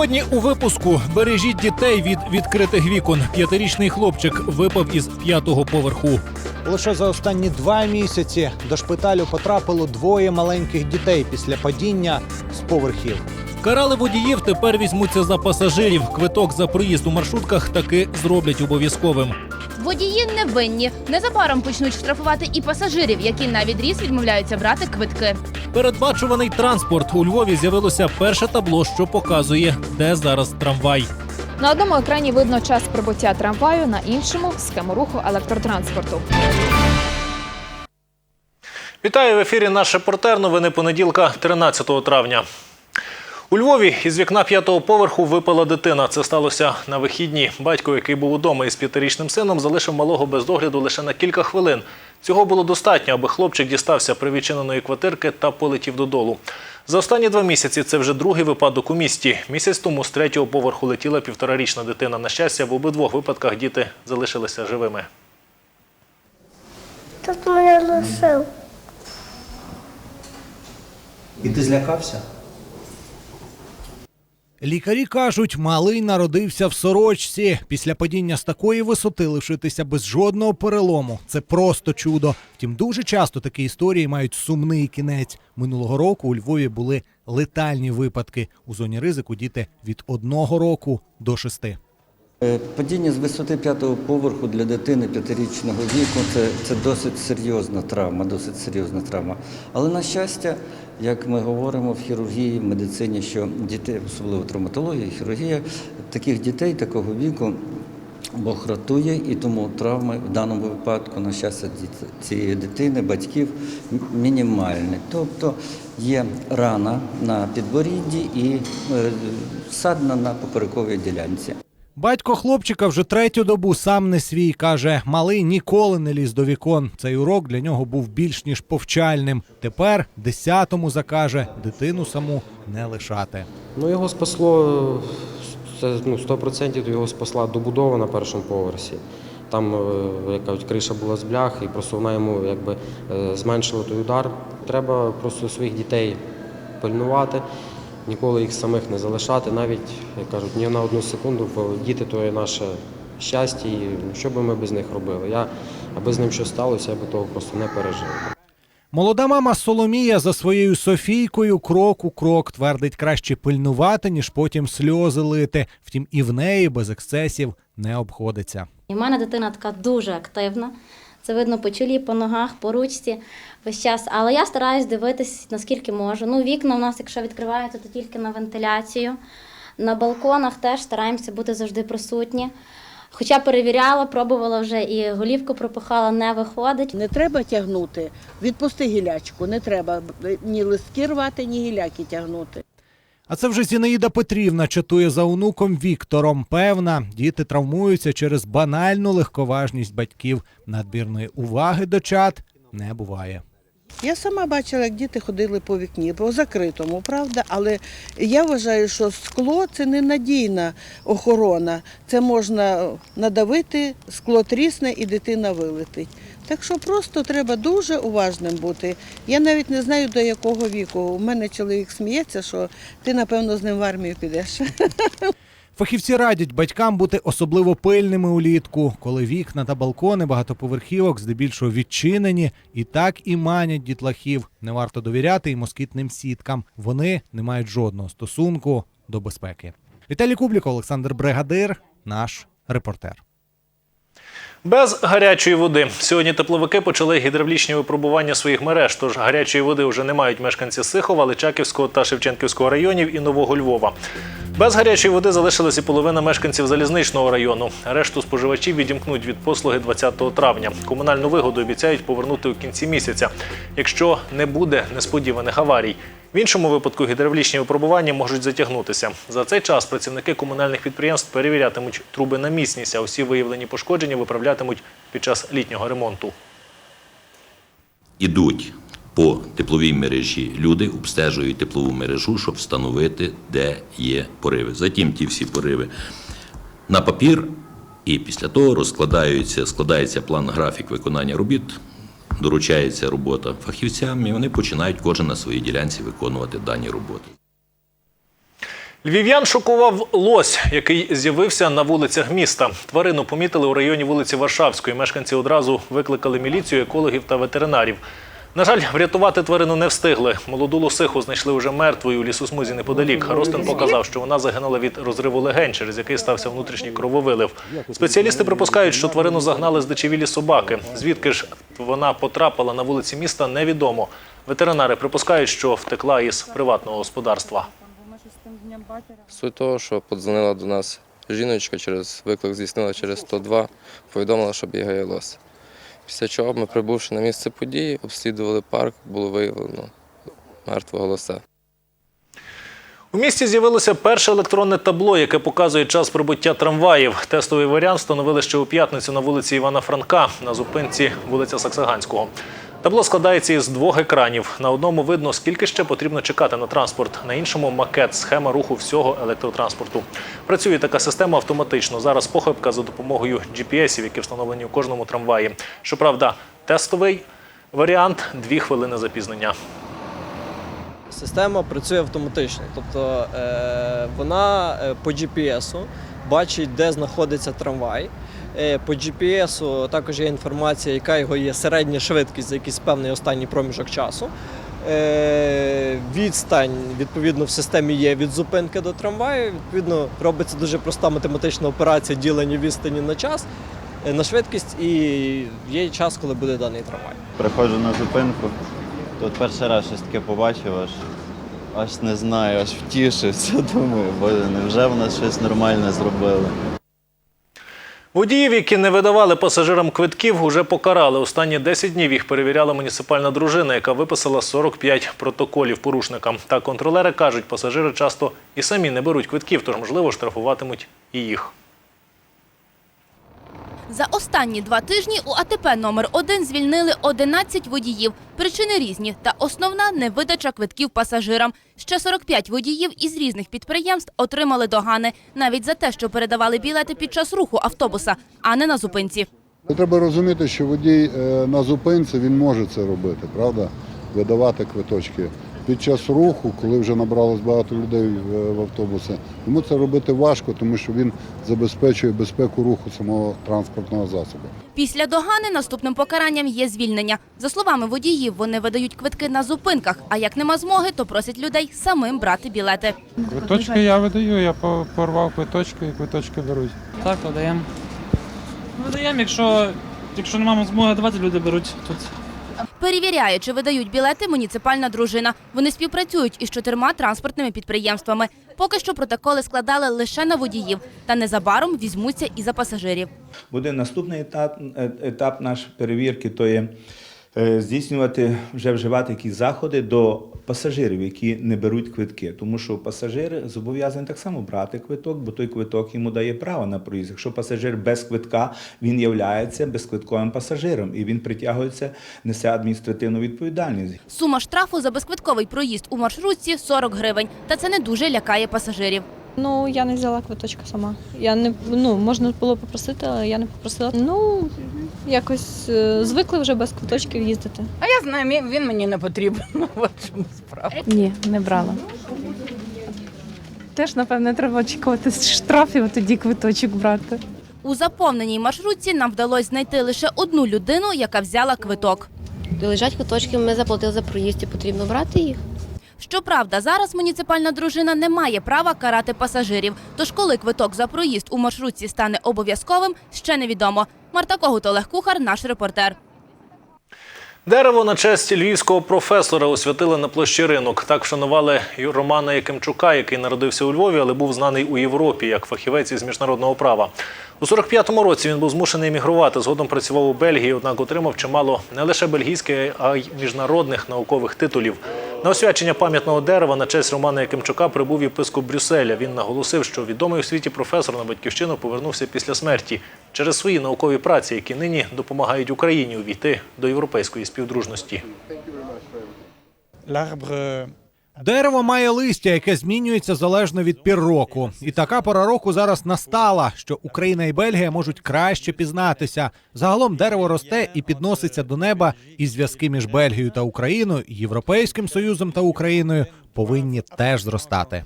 Сьогодні у випуску бережіть дітей від відкритих вікон. П'ятирічний хлопчик випав із п'ятого поверху. Лише за останні два місяці до шпиталю потрапило двоє маленьких дітей після падіння з поверхів. Карали водіїв тепер візьмуться за пасажирів. Квиток за проїзд у маршрутках таки зроблять обов'язковим. Водії не винні. Незабаром почнуть штрафувати і пасажирів, які на відріз відмовляються брати квитки. Передбачуваний транспорт у Львові з'явилося перше табло, що показує, де зараз трамвай. На одному екрані видно час прибуття трамваю, на іншому схему руху електротранспорту. Вітаю в ефірі. Наш репортер. Новини понеділка, 13 травня. У Львові із вікна п'ятого поверху випала дитина. Це сталося на вихідні. Батько, який був удома із п'ятирічним сином, залишив малого без догляду лише на кілька хвилин. Цього було достатньо, аби хлопчик дістався привідчиненої квартирки та полетів додолу. За останні два місяці це вже другий випадок у місті. Місяць тому з третього поверху летіла півторарічна дитина. На щастя, в обидвох випадках діти залишилися живими. Тут мене лишив. І ти злякався? Лікарі кажуть, малий народився в сорочці. Після падіння з такої висоти лишитися без жодного перелому. Це просто чудо. Втім, дуже часто такі історії мають сумний кінець. Минулого року у Львові були летальні випадки. У зоні ризику діти від одного року до шести. Е, Падіння з висоти п'ятого поверху для дитини п'ятирічного віку це, це досить серйозна травма, досить серйозна травма. Але на щастя, як ми говоримо в хірургії, в медицині, що дітей, особливо травматологія, хірургія, таких дітей такого віку Бог рятує, і тому травми в даному випадку, на щастя, цієї дитини, батьків мінімальні. Тобто є рана на підборідді і е, садна на поперековій ділянці. Батько хлопчика вже третю добу сам не свій. каже, малий ніколи не ліз до вікон. Цей урок для нього був більш ніж повчальним. Тепер десятому закаже дитину саму не лишати. Ну, його спасло це ну, 100% його спасла добудова на першому поверсі. Там, е, як кажуть, криша була з блях, і просто вона йому якби е, зменшила той удар. Треба просто своїх дітей пильнувати, ніколи їх самих не залишати, навіть як кажуть, ні на одну секунду, бо діти то є наше щастя, і що би ми без них робили. Я, аби з ним щось сталося, я би того просто не пережив. Молода мама Соломія за своєю Софійкою крок у крок твердить краще пильнувати, ніж потім сльози лити. Втім, і в неї без ексцесів не обходиться. І в мене дитина така дуже активна. Це видно по чолі, по ногах, по ручці весь час. Але я стараюсь дивитись, наскільки можу. Ну, вікна у нас, якщо відкриваються, то тільки на вентиляцію. На балконах теж стараємося бути завжди присутні. Хоча перевіряла, пробувала вже і голівку пропихала, не виходить. Не треба тягнути. Відпусти гілячку, не треба ні листки рвати, ні гіляки тягнути. А це вже Зінаїда Петрівна чатує за онуком Віктором. Певна, діти травмуються через банальну легковажність батьків. Надбірної уваги до чат не буває. Я сама бачила, як діти ходили по вікні, по закритому, правда, але я вважаю, що скло це ненадійна охорона. Це можна надавити, скло трісне і дитина вилетить. Так що просто треба дуже уважним бути. Я навіть не знаю до якого віку. У мене чоловік сміється, що ти, напевно, з ним в армію підеш. Фахівці радять батькам бути особливо пильними улітку, коли вікна та балкони багатоповерхівок здебільшого відчинені і так і манять дітлахів. Не варто довіряти і москітним сіткам. Вони не мають жодного стосунку до безпеки. Віталій Кубліко, Олександр Бригадир, наш репортер. Без гарячої води сьогодні тепловики почали гідравлічні випробування своїх мереж. Тож гарячої води вже не мають мешканці Сихова, Личаківського та Шевченківського районів і Нового Львова. Без гарячої води залишилась і половина мешканців залізничного району. Решту споживачів відімкнуть від послуги 20 травня. Комунальну вигоду обіцяють повернути у кінці місяця, якщо не буде несподіваних аварій. В іншому випадку гідравлічні випробування можуть затягнутися. За цей час працівники комунальних підприємств перевірятимуть труби на міцність, а усі виявлені пошкодження виправлятимуть під час літнього ремонту. Ідуть по тепловій мережі люди, обстежують теплову мережу, щоб встановити, де є пориви. Затім ті всі пориви на папір, і після того розкладаються, складається план графік виконання робіт, доручається робота фахівцям, і вони починають кожен на своїй ділянці виконувати дані роботи. Львів'ян шокував лось, який з'явився на вулицях міста. Тварину помітили у районі вулиці Варшавської. Мешканці одразу викликали міліцію, екологів та ветеринарів. На жаль, врятувати тварину не встигли. Молоду лосиху знайшли вже мертвою у лісосмузі неподалік. Ростин показав, що вона загинула від розриву легень, через який стався внутрішній крововилив. Спеціалісти припускають, що тварину загнали з дичевілі собаки. Звідки ж вона потрапила на вулиці міста, невідомо. Ветеринари припускають, що втекла із приватного господарства. Суть того, що подзвонила до нас жіночка через виклик здійснила через 102, повідомила, що бігає лось. Після чого ми, прибувши на місце події, обслідували парк, було виявлено мертвого лоса. У місті з'явилося перше електронне табло, яке показує час прибуття трамваїв. Тестовий варіант встановили ще у п'ятницю на вулиці Івана Франка на зупинці вулиця Саксаганського. Табло складається із двох екранів. На одному видно, скільки ще потрібно чекати на транспорт, на іншому макет, схема руху всього електротранспорту. Працює така система автоматично. Зараз похибка за допомогою GPS-ів, які встановлені у кожному трамваї. Щоправда, тестовий варіант дві хвилини запізнення. Система працює автоматично, тобто е, вона е, по GPS бачить, де знаходиться трамвай. Е, по GPS також є інформація, яка його є середня швидкість за якийсь певний останній проміжок часу. Е, відстань відповідно в системі є від зупинки до трамваю. Відповідно, робиться дуже проста математична операція ділення відстані на час, е, на швидкість, і є час, коли буде даний трамвай. Приходжу на зупинку, тут перший раз щось таке побачив, аж, аж не знаю, аж втішився. Думаю, боже, невже в нас щось нормальне зробили? Водіїв, які не видавали пасажирам квитків, уже покарали. Останні 10 днів їх перевіряла муніципальна дружина, яка виписала 45 протоколів порушникам. Та контролери кажуть, пасажири часто і самі не беруть квитків, тож, можливо, штрафуватимуть і їх. За останні два тижні у АТП номер 1 звільнили 11 водіїв. Причини різні, та основна невидача квитків пасажирам. Ще 45 водіїв із різних підприємств отримали догани навіть за те, що передавали білети під час руху автобуса, а не на зупинці. Треба розуміти, що водій е, на зупинці він може це робити, правда? Видавати квиточки. Під час руху, коли вже набралось багато людей в в автобусі, йому це робити важко, тому що він забезпечує безпеку руху самого транспортного засобу. Після догани наступним покаранням є звільнення. За словами водіїв, вони видають квитки на зупинках, а як нема змоги, то просять людей самим брати білети. Квиточки я видаю, я порвав квиточки і квиточки беруть. Так, видаємо. Видаємо, якщо, якщо не маємо змоги давати, люди беруть тут. Перевіряє, чи видають білети муніципальна дружина. Вони співпрацюють із чотирма транспортними підприємствами. Поки що протоколи складали лише на водіїв, та незабаром візьмуться і за пасажирів. Буде наступний етап, е, етап нашої перевірки, то є здійснювати, вже вживати якісь заходи до пасажирів, які не беруть квитки. Тому що пасажир зобов'язаний так само брати квиток, бо той квиток йому дає право на проїзд. Якщо пасажир без квитка, він являється безквитковим пасажиром і він притягується, несе адміністративну відповідальність. Сума штрафу за безквитковий проїзд у маршрутці 40 гривень. Та це не дуже лякає пасажирів. Ну, я не взяла квиточка сама. Я не ну, можна було попросити, але я не попросила. Ну, якось е, звикли вже без квиточків їздити. А я знаю, мі- він мені не потрібен. Ну, от в чому справа. Ні, не брала. Теж, напевне, треба очікувати штрафів, а тоді квиточок брати. У заповненій маршрутці нам вдалося знайти лише одну людину, яка взяла квиток. Лежать квиточки, ми заплатили за проїзд і потрібно брати їх. Щоправда, зараз муніципальна дружина не має права карати пасажирів. Тож, коли квиток за проїзд у маршрутці стане обов'язковим, ще невідомо. Марта Когут, Кухар, наш репортер. Дерево на честь львівського професора освятили на площі ринок. Так вшанували Романа Якимчука, який народився у Львові, але був знаний у Європі як фахівець із міжнародного права. У 45-му році він був змушений емігрувати. Згодом працював у Бельгії, однак отримав чимало не лише бельгійських, а й міжнародних наукових титулів. На освячення пам'ятного дерева на честь Романа Якимчука прибув єпископ Брюсселя. Він наголосив, що відомий у світі професор на батьківщину повернувся після смерті через свої наукові праці, які нині допомагають Україні увійти до європейської співдружності. Дерево має листя, яке змінюється залежно від пір року. І така пора року зараз настала, що Україна і Бельгія можуть краще пізнатися. Загалом дерево росте і підноситься до неба, і зв'язки між Бельгією та Україною, Європейським Союзом та Україною повинні теж зростати.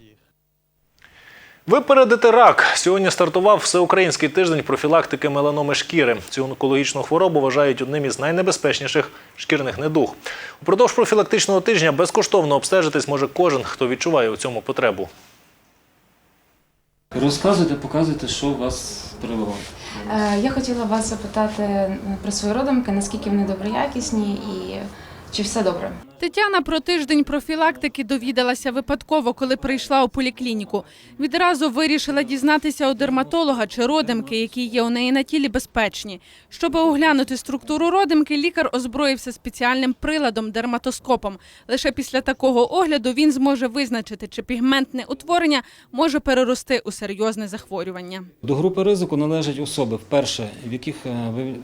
Випередити рак сьогодні стартував всеукраїнський тиждень профілактики меланоми шкіри. Цю онкологічну хворобу вважають одним із найнебезпечніших шкірних недуг. Упродовж профілактичного тижня безкоштовно обстежитись може кожен, хто відчуває у цьому потребу. Розказуйте, показуйте, що вас привело. Е, Я хотіла вас запитати про свої родимки, наскільки вони доброякісні і чи все добре? Тетяна про тиждень профілактики довідалася випадково, коли прийшла у поліклініку. Відразу вирішила дізнатися у дерматолога чи родимки, які є у неї на тілі, безпечні. Щоб оглянути структуру родимки, лікар озброївся спеціальним приладом дерматоскопом. Лише після такого огляду він зможе визначити, чи пігментне утворення може перерости у серйозне захворювання. До групи ризику належать особи, вперше, в яких е, ви-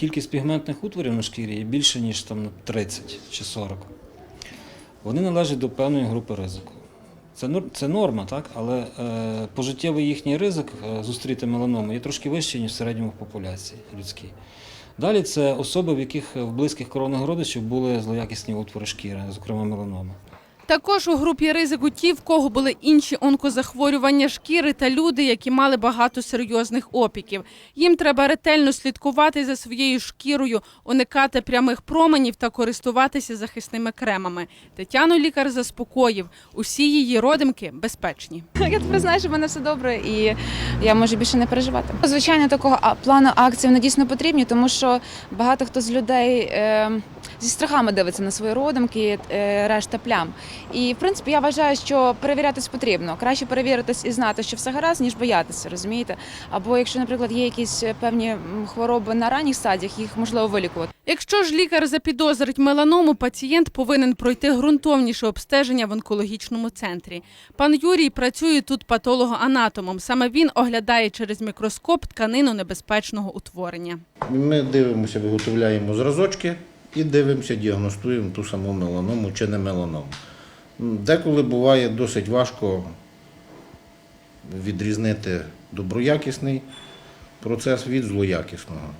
кількість пігментних утворів на шкірі є більше, ніж там 30 чи 40. Вони належать до певної групи ризику. Це, це норма, так? але е, пожиттєвий їхній ризик е, зустріти меланому є трошки вищий, ніж в середньому в популяції людській. Далі це особи, в яких в близьких коронних родичів були злоякісні утвори шкіри, зокрема меланоми. Також у групі ризику ті, в кого були інші онкозахворювання шкіри та люди, які мали багато серйозних опіків. Їм треба ретельно слідкувати за своєю шкірою, уникати прямих променів та користуватися захисними кремами. Тетяну лікар заспокоїв, усі її родимки безпечні. Я тепер знаю, що в мене все добре, і я можу більше не переживати. Звичайно, такого плану акцій вони дійсно потрібні, тому що багато хто з людей е, зі страхами дивиться на свої родимки, е, решта плям. І в принципі я вважаю, що перевірятись потрібно. Краще перевіритись і знати, що все гаразд, ніж боятися, розумієте? Або якщо, наприклад, є якісь певні хвороби на ранніх стадіях, їх можливо вилікувати. Якщо ж лікар запідозрить меланому, пацієнт повинен пройти ґрунтовніше обстеження в онкологічному центрі. Пан Юрій працює тут патологоанатомом. Саме він оглядає через мікроскоп тканину небезпечного утворення. Ми дивимося, виготовляємо зразочки і дивимося, діагностуємо ту саму меланому чи не меланому. Деколи буває досить важко відрізнити доброякісний процес від злоякісного.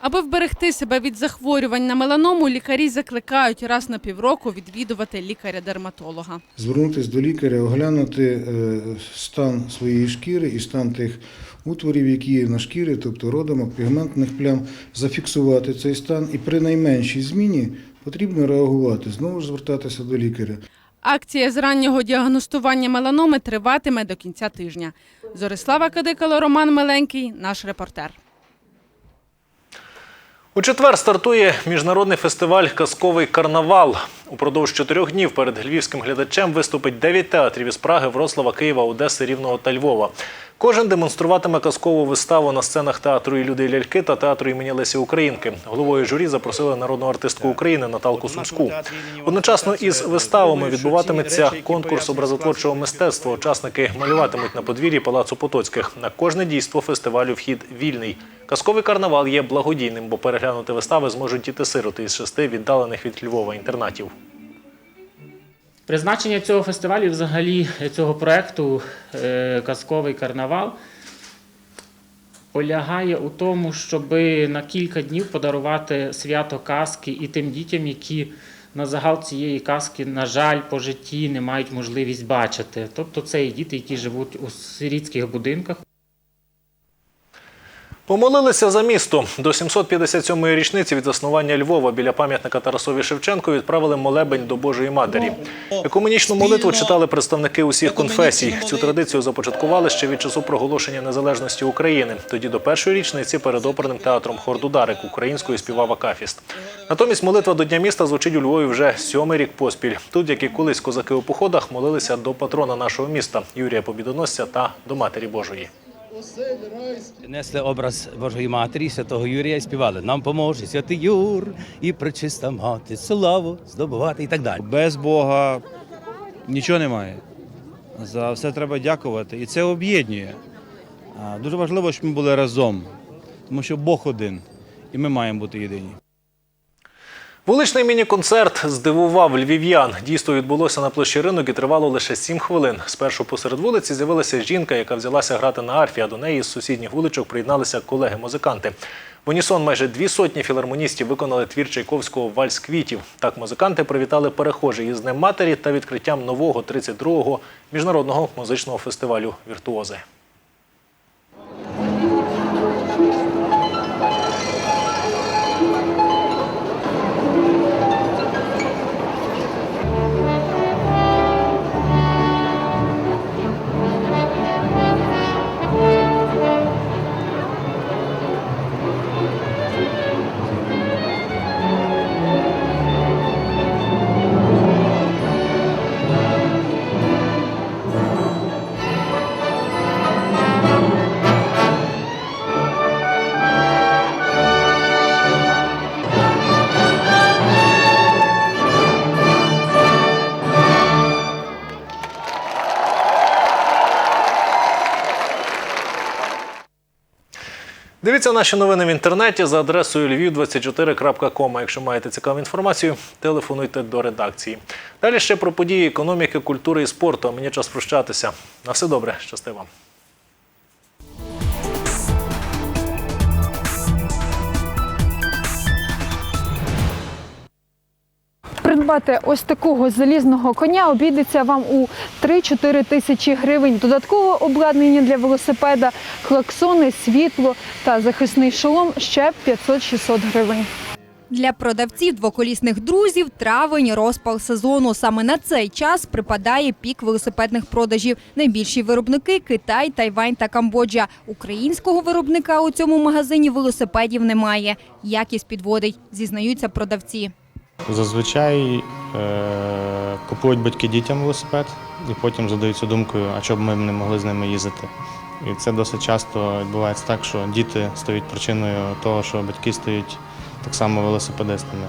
Аби вберегти себе від захворювань на меланому, лікарі закликають раз на півроку відвідувати лікаря-дерматолога. звернутися до лікаря, оглянути е, стан своєї шкіри і стан тих утворів, які є на шкірі, тобто родимок, пігментних плям, зафіксувати цей стан і при найменшій зміні потрібно реагувати, знову ж звертатися до лікаря. Акція з раннього діагностування меланоми триватиме до кінця тижня. Зорислава Кадикало, Роман Меленький, наш репортер. У четвер стартує міжнародний фестиваль Казковий карнавал. Упродовж чотирьох днів перед львівським глядачем виступить дев'ять театрів із Праги, Вроцлава, Києва, Одеси, Рівного та Львова. Кожен демонструватиме казкову виставу на сценах театру і люди і ляльки та театру імені Лесі Українки. Головою журі запросили народну артистку України Наталку Сумську. Одночасно із виставами відбуватиметься конкурс образотворчого мистецтва. Учасники малюватимуть на подвір'ї Палацу Потоцьких. На кожне дійство фестивалю вхід вільний. Казковий карнавал є благодійним, бо переглянути вистави зможуть діти-сироти із шести віддалених від Львова інтернатів. Призначення цього фестивалю, взагалі цього проєкту е, Казковий карнавал полягає у тому, щоб на кілька днів подарувати свято казки і тим дітям, які на загал цієї казки, на жаль, по житті не мають можливість бачити. Тобто це і діти, які живуть у сирітських будинках. Помолилися за місто. До 757-ї річниці від заснування Львова біля пам'ятника Тарасові Шевченку відправили молебень до Божої Матері. Екуменічну молитву читали представники усіх конфесій. Цю традицію започаткували ще від часу проголошення незалежності України. Тоді до першої річниці перед оперним театром Хор Дударик українською співав Акафіст. Натомість молитва до Дня міста звучить у Львові вже сьомий рік поспіль. Тут, як і колись козаки у походах, молилися до патрона нашого міста Юрія Побідоносця та до Матері Божої. Несли образ Божої Матері, святого Юрія і співали. Нам поможе святий Юр і причиста мати, славу здобувати і так далі. Без Бога нічого немає. За все треба дякувати. І це об'єднує. Дуже важливо, щоб ми були разом, тому що Бог один, і ми маємо бути єдині. Вуличний міні-концерт здивував львів'ян. Дійство відбулося на площі ринок і тривало лише 7 хвилин. Спершу посеред вулиці з'явилася жінка, яка взялася грати на арфі, а до неї з сусідніх вуличок приєдналися колеги-музиканти. В унісон майже дві сотні філармоністів виконали твір Чайковського «Вальс квітів». Так музиканти привітали перехожих із Днем матері та відкриттям нового 32-го міжнародного музичного фестивалю Віртуози. Дивіться наші новини в інтернеті за адресою lviv24.com. А Якщо маєте цікаву інформацію, телефонуйте до редакції. Далі ще про події економіки, культури і спорту. Мені час прощатися. На все добре, щасти вам. Придбати ось такого залізного коня обійдеться вам у 3-4 тисячі гривень. Додаткове обладнання для велосипеда, клаксони, світло та захисний шолом ще 500-600 гривень. Для продавців двоколісних друзів травень розпал сезону. Саме на цей час припадає пік велосипедних продажів. Найбільші виробники Китай, Тайвань та Камбоджа. Українського виробника у цьому магазині велосипедів немає. Якість підводить, зізнаються продавці. Зазвичай е- купують батьки дітям велосипед і потім задаються думкою, а чого б ми не могли з ними їздити. І це досить часто відбувається так, що діти стають причиною того, що батьки стають так само велосипедистами.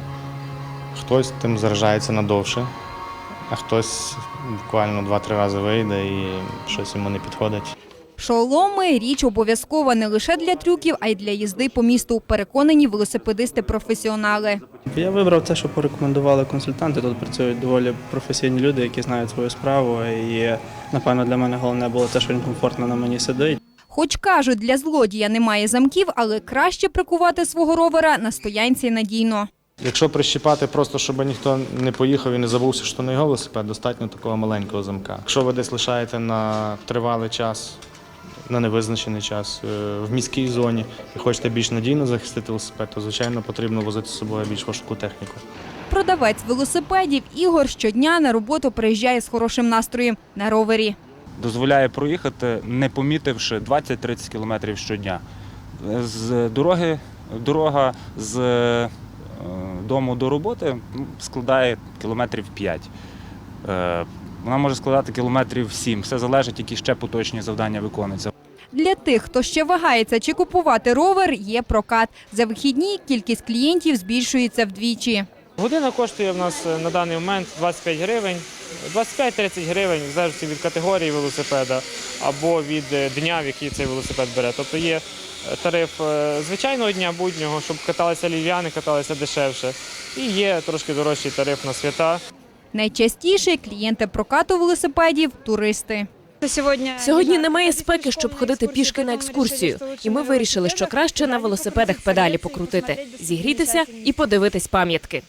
Хтось тим заражається надовше, а хтось буквально два-три рази вийде і щось йому не підходить. Шоломи річ обов'язкова не лише для трюків, а й для їзди по місту. Переконані велосипедисти-професіонали. Я вибрав те, що порекомендували консультанти. Тут працюють доволі професійні люди, які знають свою справу. І напевно для мене головне було те, що він комфортно на мені сидить. Хоч кажуть, для злодія немає замків, але краще прикувати свого ровера на стоянці надійно. Якщо прищіпати просто, щоб ніхто не поїхав і не забувся, що на його велосипед, достатньо такого маленького замка. Якщо ви десь лишаєте на тривалий час, на невизначений час е, в міській зоні і хочете більш надійно захистити велосипед, то звичайно потрібно возити з собою більш важку техніку. Продавець велосипедів Ігор щодня на роботу приїжджає з хорошим настроєм на ровері. дозволяє проїхати, не помітивши 20-30 кілометрів щодня. З дороги, дорога з е, дому до роботи складає кілометрів 5. Е, Вона може складати кілометрів 7. Все залежить, які ще поточні завдання виконуються. Для тих, хто ще вагається чи купувати ровер, є прокат. За вихідні кількість клієнтів збільшується вдвічі. Година коштує в нас е, на даний момент 25 гривень, 25-30 гривень, в залежності від категорії велосипеда або від е, дня, в який цей велосипед бере. Тобто є е, тариф звичайного дня буднього, щоб каталися львів'яни, каталися дешевше. І є трошки дорожчий тариф на свята. Найчастіше клієнти прокату велосипедів туристи. Сьогодні немає спеки, щоб ходити пішки на екскурсію, і ми вирішили, що краще на велосипедах педалі покрутити, зігрітися і подивитись пам'ятки.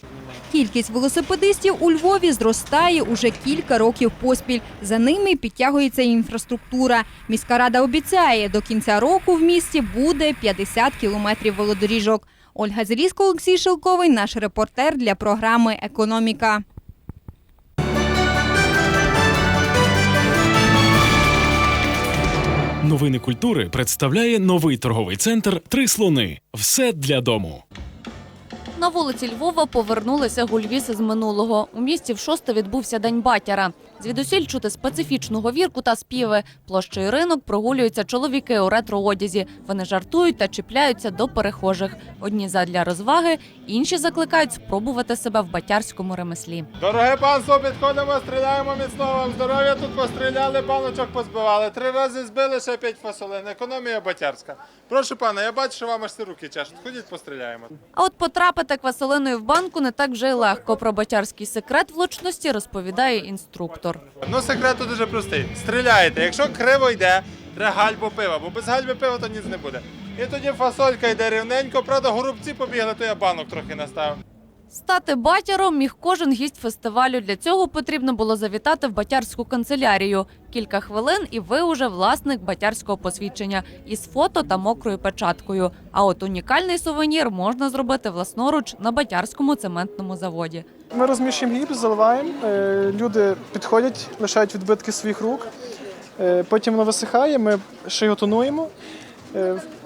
Кількість велосипедистів у Львові зростає уже кілька років поспіль. За ними підтягується інфраструктура. Міська рада обіцяє, до кінця року в місті буде 50 кілометрів велодоріжок. Ольга Зелісько, Олексій Шилковий, наш репортер для програми Економіка. Новини культури представляє новий торговий центр Три слони. Все для дому. На вулиці Львова повернулися гульвіси з минулого. У місті в шосте відбувся День батяра. Звідусіль чути специфічну говірку та співи. Площею ринок прогулюються чоловіки у ретро-одязі. Вони жартують та чіпляються до перехожих. Одні задля розваги, інші закликають спробувати себе в батярському ремеслі. Дороге панство, підходимо, стріляємо міцного вам здоров'я. Тут постріляли, баночок позбивали. Три рази збили, ще п'ять фасолин. Економія батярська. Прошу пана, я бачу, що вам аж руки чешуть. Ходіть, постріляємо. А от потрапити квасолиною в банку не так вже й легко. Про батярський секрет влучності розповідає інструктор. Ну, секрет дуже простий. Стріляєте. Якщо криво йде, треба гальбу пива, бо без гальби пива то ніц не буде. І тоді фасолька йде рівненько, правда, горобці побігли, то я банок трохи наставив. Стати батяром міг кожен гість фестивалю. Для цього потрібно було завітати в батярську канцелярію. Кілька хвилин, і ви уже власник батярського посвідчення із фото та мокрою печаткою. А от унікальний сувенір можна зробити власноруч на батярському цементному заводі. Ми розміщуємо гіпс, заливаємо. е, Люди підходять, лишають відбитки своїх рук. Е, Потім воно висихає, ми ще його тонуємо.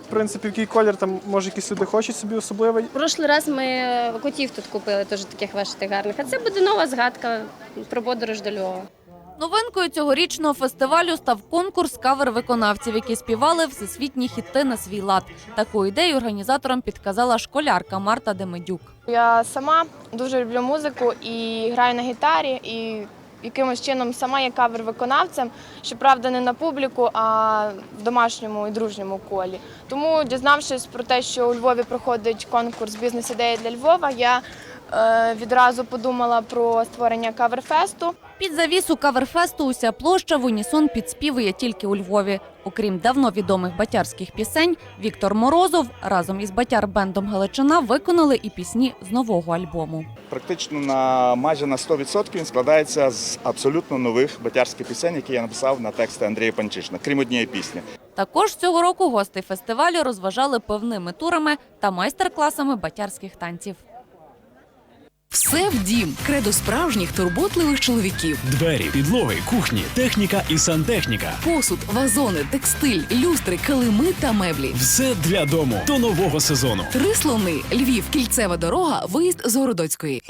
В принципі, який колір там може якісь люди хочуть собі особливий. Прошлий раз ми котів тут купили, теж таких вишитих гарних. А це буде нова згадка про подорож до Львова. Новинкою цьогорічного фестивалю став конкурс кавер-виконавців, які співали всесвітні хіти на свій лад. Таку ідею організаторам підказала школярка Марта Демедюк. Я сама дуже люблю музику і граю на гітарі, і якимось чином сама є кавер-виконавцем, щоправда, не на публіку, а в домашньому і дружньому колі. Тому, дізнавшись про те, що у Львові проходить конкурс бізнес-ідеї для Львова, я відразу подумала про створення каверфесту. Під завісу каверфесту уся площа в унісон підспівує тільки у Львові. Окрім давно відомих батярських пісень, Віктор Морозов разом із батяр-бендом Галичина виконали і пісні з нового альбому. Практично на майже на 100% він складається з абсолютно нових батярських пісень, які я написав на тексти Андрія Панчишина, крім однієї пісні. Також цього року гостей фестивалю розважали певними турами та майстер-класами батярських танців. Все в дім. Кредо справжніх турботливих чоловіків. Двері, підлоги, кухні, техніка і сантехніка. Посуд, вазони, текстиль, люстри, килими та меблі. Все для дому до нового сезону. Три слони. Львів, кільцева дорога, виїзд з Городоцької.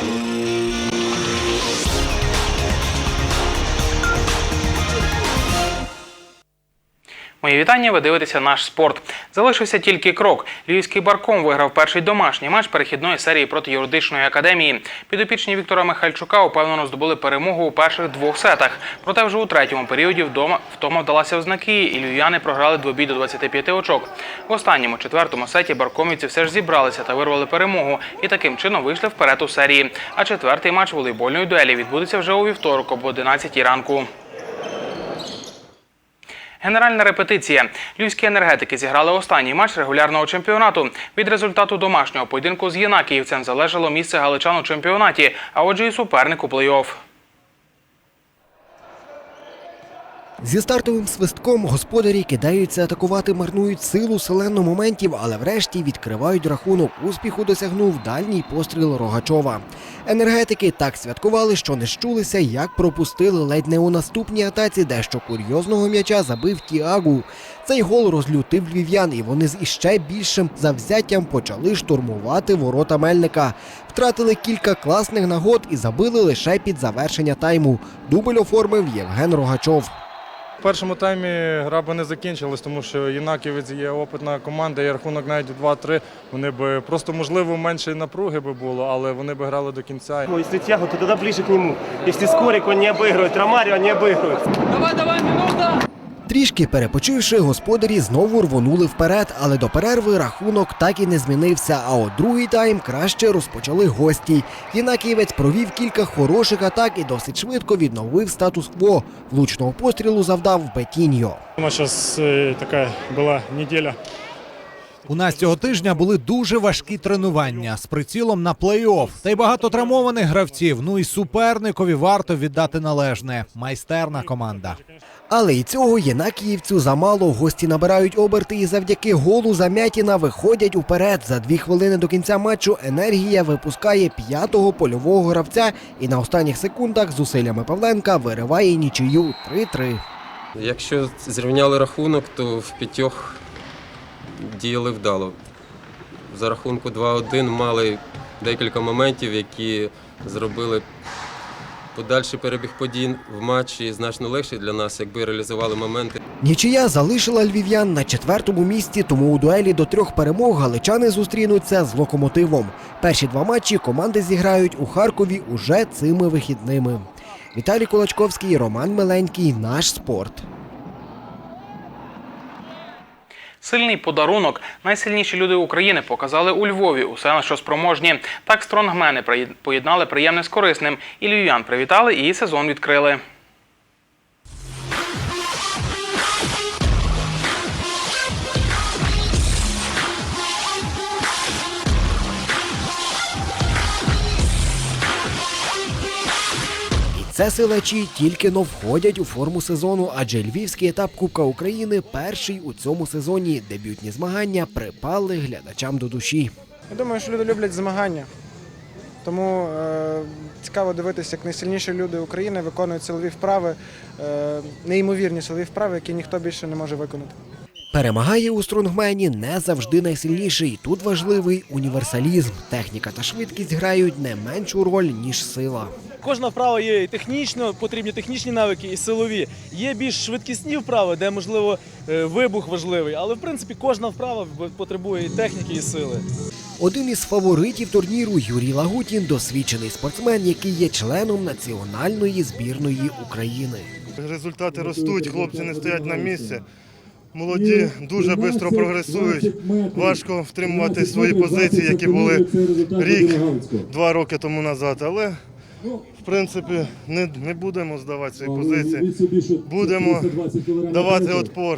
Мої вітання. Ви дивитеся наш спорт. Залишився тільки крок. Львівський барком виграв перший домашній матч перехідної серії проти юридичної академії. Підопічні Віктора Михальчука упевнено здобули перемогу у перших двох сетах. Проте вже у третьому періоді вдома втома вдалася в знаки, і львів'яни програли двобій до 25 очок. В останньому четвертому сеті баркомівці все ж зібралися та вирвали перемогу і таким чином вийшли вперед у серії. А четвертий матч волейбольної дуелі відбудеться вже у вівторок об 11 ранку. Генеральна репетиція. Львівські енергетики зіграли останній матч регулярного чемпіонату. Від результату домашнього поєдинку з Єнакіївцем залежало місце галичан у чемпіонаті, а отже і суперник у плей-офф. Зі стартовим свистком господарі кидаються атакувати, марнують силу селенно моментів, але врешті відкривають рахунок. Успіху досягнув дальній постріл Рогачова. Енергетики так святкували, що не щулися, як пропустили ледь не у наступній атаці, дещо курйозного м'яча забив Тіагу. Цей гол розлютив львів'ян, і вони з іще більшим завзяттям почали штурмувати ворота Мельника. Втратили кілька класних нагод і забили лише під завершення тайму. Дубль оформив Євген Рогачов. В першому таймі гра би не закінчилась, тому що Єнаківець є опитна команда, і рахунок навіть 2-3. Вони би просто, можливо, менше напруги би було, але вони би грали до кінця. Если Тягу, то тогда ближе к нему. Если Скорик, он не обыгрывает. Ромарио не обыгрывает. Давай, давай, минута! Трішки перепочивши, господарі знову рвонули вперед, але до перерви рахунок так і не змінився. А от другий тайм краще розпочали гості. Єнакієвець провів кілька хороших атак і досить швидко відновив статус-кво. Влучного пострілу завдав Бетіньо. У нас зараз така була неділя У нас цього тижня були дуже важкі тренування з прицілом на плей-офф. Та й багато травмованих гравців. Ну і суперникові варто віддати належне. Майстерна команда. Але і цього єнакіївцю замало. Гості набирають оберти і завдяки голу Замятіна виходять уперед. За дві хвилини до кінця матчу енергія випускає п'ятого польового гравця і на останніх секундах з усиллями Павленка вириває нічию 3-3. Якщо зрівняли рахунок, то в п'ятьох діяли вдало. За рахунку 2-1 мали декілька моментів, які зробили подальший перебіг подій в матчі значно легший для нас, якби реалізували моменти. Нічия залишила львів'ян на четвертому місці, тому у дуелі до трьох перемог галичани зустрінуться з локомотивом. Перші два матчі команди зіграють у Харкові уже цими вихідними. Віталій Кулачковський, Роман Миленький, наш спорт. Сильний подарунок найсильніші люди України показали у Львові. Усе на що спроможні. Так стронгмени поєднали приємне з корисним. І львів'ян привітали, і сезон відкрили. Це силачі тільки но входять у форму сезону, адже львівський етап Кубка України перший у цьому сезоні. Дебютні змагання припали глядачам до душі. Я думаю, що люди люблять змагання. Тому е, цікаво дивитися, як найсильніші люди України виконують силові вправи, е, неймовірні силові вправи, які ніхто більше не може виконати. Перемагає у стронгмені не завжди найсильніший. Тут важливий універсалізм. Техніка та швидкість грають не меншу роль, ніж сила. Кожна вправа є і технічно, потрібні технічні навики і силові. Є більш швидкісні вправи, де можливо е, вибух важливий, але в принципі кожна вправа потребує і техніки, і сили. Один із фаворитів турніру Юрій Лагутін досвідчений спортсмен, який є членом національної збірної України. Результати ростуть, хлопці не стоять на місці. Молоді дуже швидко прогресують. Важко втримувати свої позиції, які були рік, два роки тому назад. Але в принципі не, не будемо здавати свої позиції. Будемо давати відпор.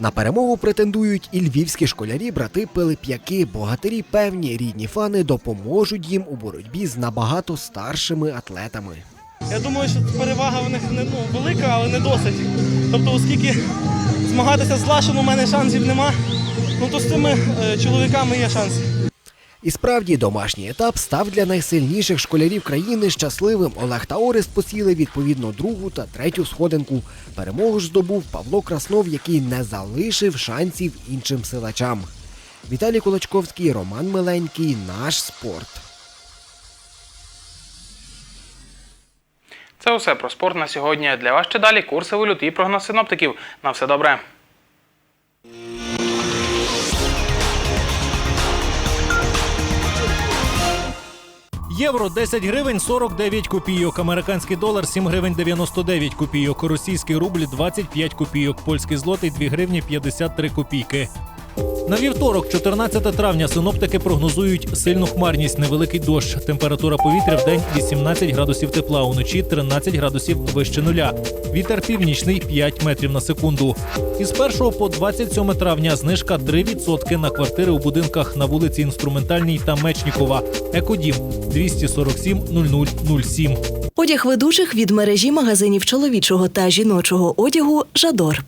На перемогу претендують і львівські школярі, брати Пилип'яки. Богатирі певні рідні фани допоможуть їм у боротьбі з набагато старшими атлетами. Я думаю, що перевага в них не ну, велика, але не досить. Тобто, оскільки змагатися з Лашем у мене шансів нема, ну то з цими е, чоловіками є шанси. І справді домашній етап став для найсильніших школярів країни щасливим. Олег та Орест посіли відповідно другу та третю сходинку. Перемогу ж здобув Павло Краснов, який не залишив шансів іншим силачам. Віталій Кулачковський, Роман Миленький, наш спорт. Це усе про спорт на сьогодні. Для вас ще далі курси валют і прогноз синоптиків. На все добре. Євро 10 гривень 49 копійок, американський долар 7 гривень 99 копійок, російський рубль 25 копійок, польський злотий 2 гривні 53 копійки. На вівторок, 14 травня, синоптики прогнозують сильну хмарність, невеликий дощ. Температура повітря в день 18 градусів тепла, уночі 13 градусів вище нуля. Вітер північний 5 метрів на секунду. Із 1 по 27 травня знижка 3% на квартири у будинках на вулиці Інструментальній та Мечнікова. Екодім 247 0007. Одяг ведучих від мережі магазинів чоловічого та жіночого одягу Жадор.